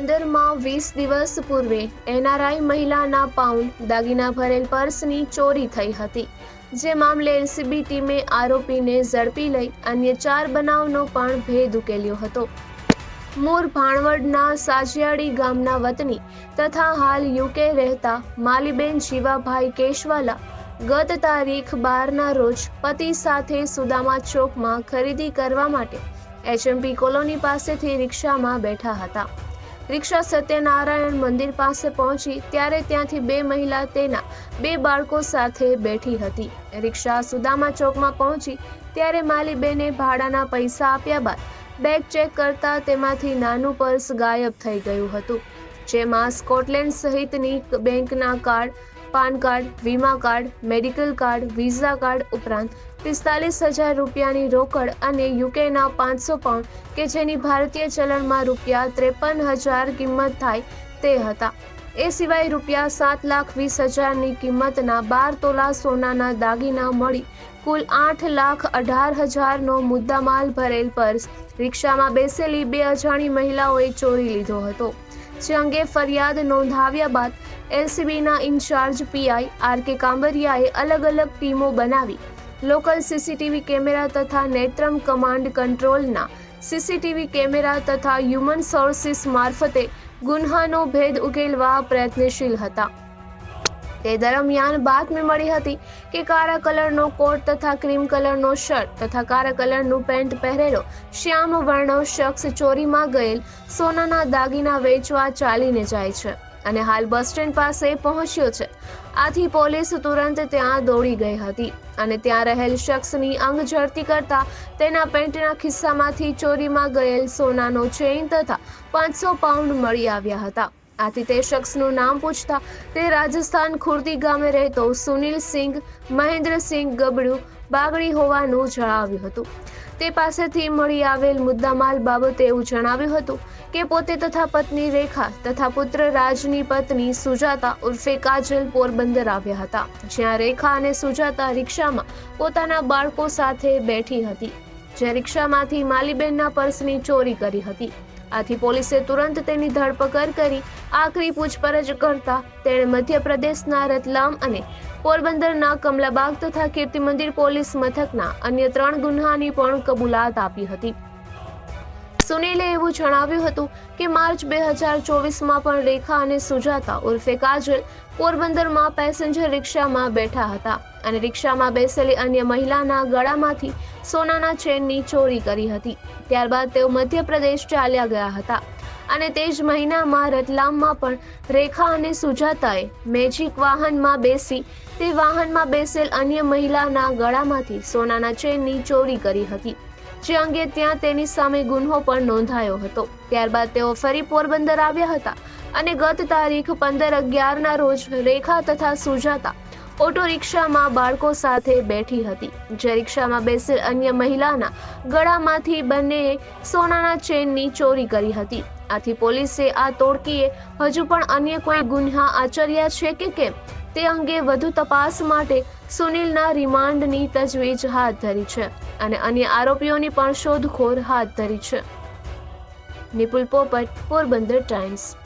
દિવસ પૂર્વે એનઆરઆઈ મહિલાના પાઉન્ડ દાગીના ભરેલ પર્સની ચોરી થઈ હતી. જે મામલે એલસીબી ટીમે આરોપીને ઝડપી લઈ અન્ય ચાર બનાવનો પણ ભેદ ઉકેલ્યો હતો. મૂર ભાણવડના સાજિયાળી ગામના વતની તથા હાલ યુકે રહેતા માલીબેન શિવાભાઈ કેશવાલા ગત તારીખ બારના રોજ પતિ સાથે સુદામા ચોકમાં ખરીદી કરવા માટે એચએમપી કોલોની પાસેથી રિક્ષામાં બેઠા હતા. રિક્ષા સત્યનારાયણ મંદિર પાસે પહોંચી ત્યારે ત્યાંથી બે મહિલા તેના બે બાળકો સાથે બેઠી હતી. રિક્ષા સુદામા ચોકમાં પહોંચી ત્યારે માલીબેને ભાડાના પૈસા આપ્યા બાદ બેગ ચેક કરતા તેમાંથી નાનું પર્સ ગાયબ થઈ ગયું હતું. જેમાં સ્કોટલેન્ડ સહિતની બેંકના કાર્ડ પાન કાર્ડ, વીમા card, medical card, visa card ઉપરાંત પિસ્તાલીસ હજાર રૂપિયાની રોકડ અને યુકેના પાંચસો પાઉન્ડ કે જેની ભારતીય ચલણમાં રૂપિયા ત્રેપન હજાર કિંમત થાય તે હતા. એ સિવાય રૂપિયા સાત લાખ વીસ હજારની કિંમતના બાર તોલા સોનાના દાગીના મળી કુલ આઠ લાખ અઢાર હજારનો મુદ્દામાલ ભરેલ પર્સ રિક્ષામાં બેસેલી બે અજાણી મહિલાઓએ ચોરી લીધો હતો. જે અંગે ફરિયાદ નોંધાવ્યા બાદ એલસીબીના ઇન્ચાર્જ પીઆઈ આર કે કાંબરિયાએ અલગ અલગ ટીમો બનાવી. લોકલ સીસીટીવી કેમેરા તથા નેત્રમ કમાન્ડ કંટ્રોલના સીસીટીવી કેમેરા તથા હ્યુમન સોર્સિસ મારફતે ગુન્હાનો ભેદ ઉકેલવા પ્રયત્નશીલ હતા. તે દરમિયાન બાતમી મળી હતી કે કાળા કલરનો કોટ તથા ક્રીમ કલરનો શર્ટ તથા કાળા કલરનું પેન્ટ પહેરેલો શ્યામ વર્ણો શખ્સ ચોરીમાં ગયેલ સોનાના દાગીના વેચવા ચાલીને જાય છે. અને હાલ બસ સ્ટેન્ડ પાસે પહોંચ્યો છે. આથી પોલીસ તુરંત ત્યાં દોડી ગઈ હતી અને ત્યાં રહેલ શખ્સની અંગ ઝડતી કરતા તેના પેન્ટના ખિસ્સામાંથી ચોરીમાં ગયેલ સોનાનો ચેઇન તથા પાંચસો પાઉન્ડ મળી આવ્યા હતા. આથી તે શખ્સનું નામ પૂછતા તે રાજસ્થાન ખુર્દી ગામે રહેતો સુનિલ સિંઘ મહેન્દ્રસિંહ ગબડું બાગડી હોવાનું જણાવ્યું હતું. તે પાસેથી મળી આવેલ મુદ્દામાલ બાબતે એવું જણાવ્યું હતું કે પોતે તથા પત્ની રેખા તથા પુત્ર રાજની પત્ની સુજાતા ઉર્ફે કાજલ પોરબંદર આવ્યા હતા, જ્યાં રેખા અને સુજાતા રિક્ષામાં પોતાના બાળકો સાથે બેઠી હતી જે રિક્ષામાંથી માલીબેનના પર્સની ચોરી કરી હતી. આથી પોલીસે તુરંત તેની ધરપકડ કરી આખરી પૂછપરછ કરતા તેણે મધ્યપ્રદેશના રતલામ અને પોરબંદરના કમલાબાગ તથા કીર્તિ મંદિર પોલીસ મથકના અન્ય ત્રણ ગુન્હાની પણ કબૂલાત આપી હતી. સુનીલે એવું જણાવ્યું હતું કે માર્ચ બે હજાર ચોવીસમાં પણ રેખા અને સુજાતા ઉર્ફે કાજલ પોરબંદરમાં પેસેન્જર રિક્ષામાં બેઠા હતા અને રિક્ષામાં બેસેલી અન્ય મહિલાના ગળામાંથી સોનાના ચેનની ચોરી કરી હતી. ત્યારબાદ તેઓ મધ્યપ્રદેશ ચાલ્યા ગયા હતા અને તે જ મહિનામાં રતલામમાં પણ રેખા અને સુજાતાએ મેજિક વાહનમાં બેસી તે વાહનમાં બેસેલ અન્ય મહિલાના ગળામાંથી સોનાના ચેનની ચોરી કરી હતી. જે અંગે ત્યાં તેની સામે ગુન્હો પણ નોંધાયો હતો. ત્યારબાદ તેઓ ફરી પોરબંદર આવ્યા હતા અને ગત તારીખ પંદર અગિયારના રોજ રેખા તથા સુજાતા ઓટો રિક્ષામાં બાળકો સાથે બેઠી હતી. જે રિક્ષામાં બેસેલ અન્ય મહિલાના ગળામાંથી બંનેએ સોનાના ચેનની ચોરી કરી હતી. આથી પોલીસે આ તોડકીએ હજુ પણ અન્ય કોઈ ગુન્હા આચર્યા છે કે કેમ? તે અંગે વધુ તપાસ માટે સુનિલના રિમાન્ડની તજવીજ હાથ ધરી છે અને અન્ય આરોપીઓની પણ શોધખોળ હાથ ધરી છે. નિપુલ પોપટ, પોરબંદર ટાઈમ્સ.